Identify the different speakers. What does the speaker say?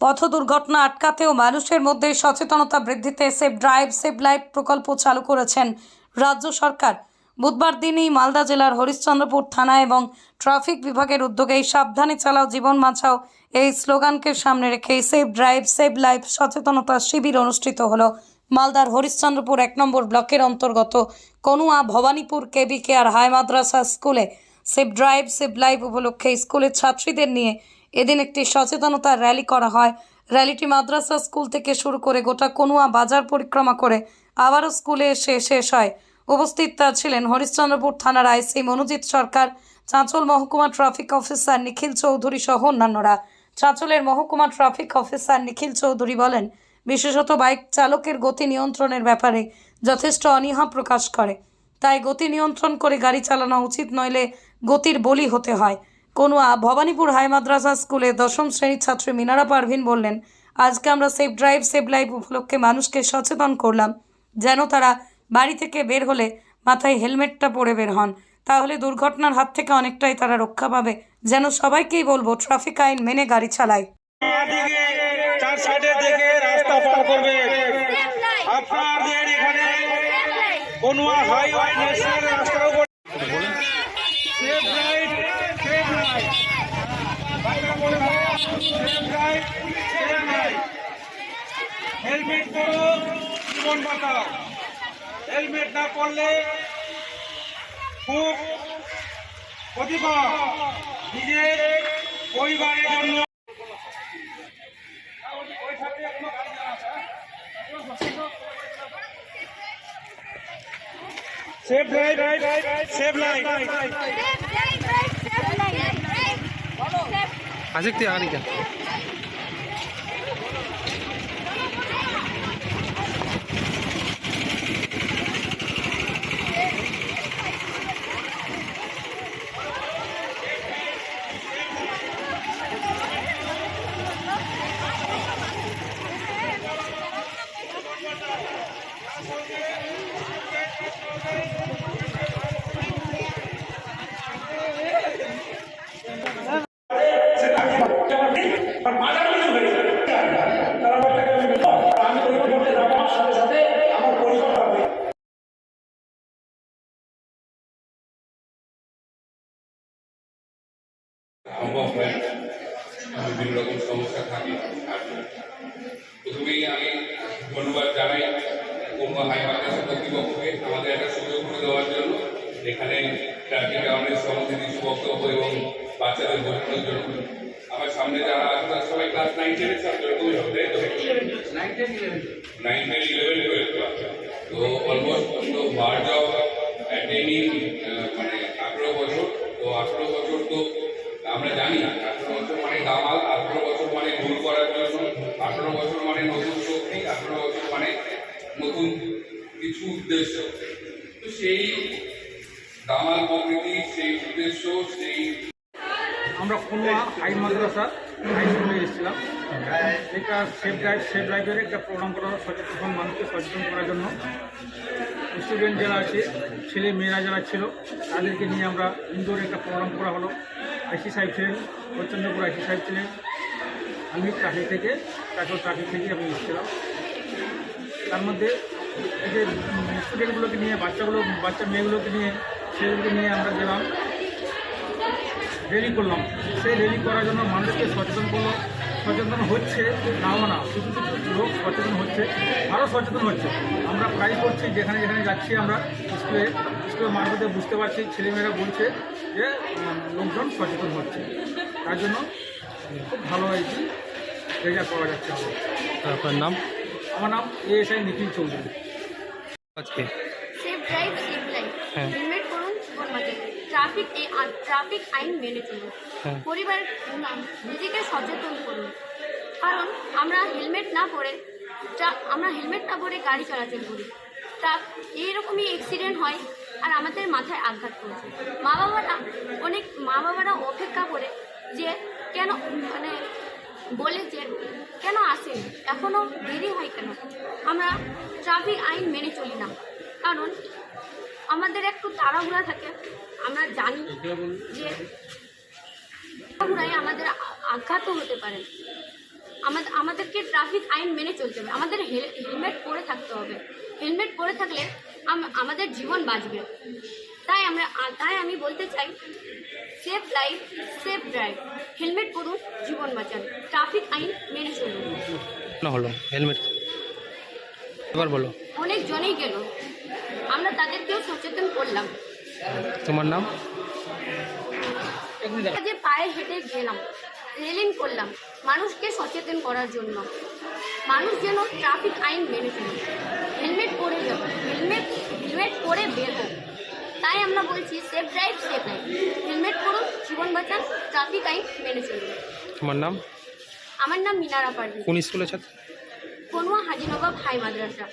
Speaker 1: পথ দুর্ঘটনা আটকাতে ও মানুষের মধ্যে সচেতনতা বৃদ্ধিতে সেফ ড্রাইভ সেভ লাইফ প্রকল্প চালু করেছেন রাজ্য সরকার। বুধবার দিনই মালদা জেলার হরিশ্চন্দ্রপুর থানা এবং ট্রাফিক বিভাগের উদ্যোগে সাবধানে চালাও, জীবন বাঁচাও এই স্লোগানকে সামনে রেখে সেফ ড্রাইভ সেভ লাইফ সচেতনতা শিবির অনুষ্ঠিত হলো মালদার হরিশ্চন্দ্রপুর এক নম্বর ব্লকের অন্তর্গত Kanua Bhabanipur KB care high মাদ্রাসা স্কুলে। সেভ ড্রাইভ সেভ লাইফ উপলক্ষে স্কুলের ছাত্রীদের নিয়ে এদিন একটি সচেতনতা র্যালি করা হয়। র্যালিটি মাদ্রাসা স্কুল থেকে শুরু করে গোটা কনুয়া বাজার পরিক্রমা করে আবারও স্কুলে এসে শেষ হয়। উপস্থিত ছিলেন হরিশ্চন্দ্রপুর থানার আইসি মনোজিৎ সরকার, চাঁচল মহকুমা ট্রাফিক অফিসার নিখিল চৌধুরী সহ অন্যান্যরা। চাঁচলের মহকুমা ট্রাফিক অফিসার নিখিল চৌধুরী বলেন, বিশেষত বাইক চালকের গতি নিয়ন্ত্রণের ব্যাপারে যথেষ্ট অনীহা প্রকাশ করে। তাই গতি নিয়ন্ত্রণ করে গাড়ি চালানো উচিত, নইলে গতির বলি হতে হয়। কনুয়া ভবানীপুর হাই মাদ্রাসা স্কুলে দশম শ্রেণির ছাত্রী মিনারা পারভিন বললেন, আজকে আমরা সেফ ড্রাইভ, সেভ লাইফ উপলক্ষে মানুষকে সচেতন করলাম, যেন তারা বাড়ি থেকে বের হলে মাথায় হেলমেটটা পরে বের হন। তাহলে দুর্ঘটনার হাত থেকে অনেকটাই তারা রক্ষা পাবে। যেন সবাইকেই বলব, ট্রাফিক আইন মেনে গাড়ি চালায়।
Speaker 2: জীবন বাঁচাও হেলমেট না পরলে খুব ক্ষতিকর নিজের পরিবারের জন্য सेफ लाइट सेफ लाइट
Speaker 3: आ सकते हैं आगे क्या
Speaker 4: বিভিন্ন রকম সমস্যা থাকে প্রথমেই আমি ধন্যবাদ জানাই কোনো হাই মাদ্রাসা কর্তৃপক্ষকে আমাদের একটা সুযোগ করে দেওয়ার জন্য। এখানে ট্রাফিক অ্যাওয়ারনেস সম্বন্ধে কিছু বক্তব্য এবং বাচ্চাদের বোঝানোর জন্য। আমার সামনে যারা আছে, তারা সবাই ক্লাস নাইন টেনের ছাত্র এরকমই হবে নাইন টেন ইলেভেন টুয়েলভ তো অলমোস্ট তো ভার্জ অফ অ্যাটেনিং মানে আঠেরো বছর। তো আঠেরো বছর তো আমরা জানি আঠেরো বছর মানে দামাল আঠেরো বছর মানে ভুল করার জন্য, আঠেরো বছর মানে নতুন শক্তি, আঠেরো বছর মানে নতুন কিছু উদ্দেশ্য। তো সেই দামাল প্রকৃতি সেই উদ্দেশ্য, সেই
Speaker 5: আমরা খুলনা হাই মাদ্রাসা, হাই স্কুলে এসেছিলাম। এটা সেফ ড্রাইভ সেফ ড্রাইভের একটা প্রোগ্রাম করা, সচেতন মানুষকে সচেতন করার জন্য। স্টুডেন্ট যারা আছে, ছেলে মেয়েরা যারা ছিল, তাদেরকে নিয়ে আমরা ইনডোর একটা প্রোগ্রাম করা হলো। আইসি সাহেব ছিলেন, প্রচন্ডপুর আইসি সাহেব ছিলেন। আমি ট্রাফিক থেকে তারপর ট্রাফিক থেকে আমি এসেছিলাম। তার মধ্যে এই যে স্টুডেন্টগুলোকে নিয়ে, বাচ্চাগুলো, বাচ্চা মেয়েগুলোকে নিয়ে, ছেলেগুলোকে নিয়ে আমরা গেলাম। র্যালি করলাম। সেই র্যালি করার জন্য মানুষকে সচেতন করল। সচেতন হচ্ছে নাও না কিছু কিছু লোক সচেতন হচ্ছে আরও সচেতন হচ্ছে। আমরা প্রায় করছি, যেখানে যেখানে যাচ্ছি আমরা, স্কুলে। স্কুলের মারফতে বুঝতে পারছি ছেলেমেয়েরা বলছে যে লোকজন সচেতন হচ্ছে। তার জন্য খুব ভালো হয়েছি রেজাল্ট পাওয়া যাচ্ছে আমার
Speaker 3: আপনার নাম?
Speaker 5: আমার নাম এএসআই নিখিল চৌধুরী।
Speaker 3: আজকে?
Speaker 6: সেফ ড্রাইভ সেফ লাইফ
Speaker 3: হ্যাঁ।
Speaker 6: হেলমেট পরুন জীবন বাঁচান ট্রাফিক ট্রাফিক আইন মেনে চলুন।
Speaker 3: হ্যাঁ।
Speaker 6: পরিবার নিজেকে সচেতন করুন। কারণ আমরা হেলমেট না পরে আমরা হেলমেট না পরে গাড়ি চলাচল করি। তা এইরকমই অ্যাক্সিডেন্ট হয় আর আমাদের মাথায় আঘাত করছে। মা বাবারা, অনেক মা বাবারা অপেক্ষা করে যে কেন মানে বলে যে কেন আসেন এখনও দেরি হয় কেন? আমরা ট্রাফিক আইন মেনে চলি না। কারণ আমাদের একটু তাড়াহুড়া থাকে। আমরা জানি যে তাড়াহুড়ায় আমাদের আঘাতও হতে পারে। আমাদের আমাদেরকে ট্রাফিক আইন মেনে চলতে হবে। আমাদের হেলমেট পরে থাকতে হবে। হেলমেট পরে থাকলে আমাদের জীবন বাঁচবে। তাই আমরা তাই আমি বলতে চাই safe life safe drive helmet পরুন জীবন বাঁচান। ট্রাফিক আইন মেনে চলুন।
Speaker 3: হলো হেলমেট। এবার বলো।
Speaker 6: অনেক জনেই গেল। আমরা তাদেরকেও সচেতন করলাম।
Speaker 3: তোমার নাম?
Speaker 6: যে পায়ে হেঁটে গেলাম রেলিং করলাম মানুষকে সচেতন করার জন্য। মানুষ যেন ট্রাফিক আইন মেনে চলে। হেলমেট পরে যাও হেলমেট হেলমেট পরে বের হোক তাই আমরা বলছি safe drive safe life helmet পরুন জীবন বাঁচান ট্রাফিক আইন মেনে চলুন।
Speaker 3: আমার নাম?
Speaker 6: আমার নাম মিনারা পারভি
Speaker 3: কোন স্কুলের ছাত্র?
Speaker 6: কনুয়া হাজিনবাব হাই মাদ্রাসা।